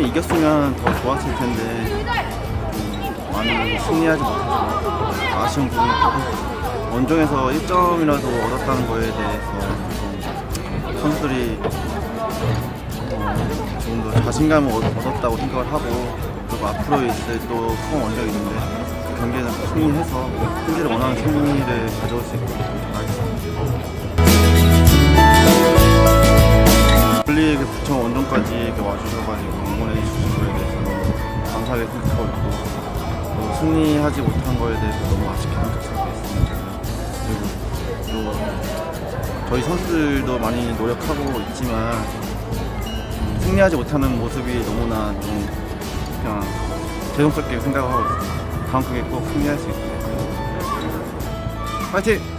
이겼으면 더 좋았을 텐데 좀 많이 승리하지 못해서 아쉬운 부분이 크고 원정에서 1점이라도 얻었다는 거에 대해서 좀 선수들이 어, 조금 더 자신감을 얻- 얻었다고 생각을 하고 그리고 앞으로 있을 또 수원 원정이 있는데 그 경기에는 꼭 승리해서 팬들이 원하는 승리를 가져올 수 있도 분리그 부천 원정까지 이렇게 와주셔가지고 응원해 주신 거에 대해서 감사하게 생각하고 있고 또 승리하지 못한 거에 대해서 너무 아쉽게 생각하고 있습니다. 그리고 또 저희 선수들도 많이 노력하고 있지만 음, 승리하지 못하는 모습이 너무나 좀 그냥 죄송스럽게 생각하고 있습니다. 다음 경기에 꼭 승리할 수 있도록 파이팅!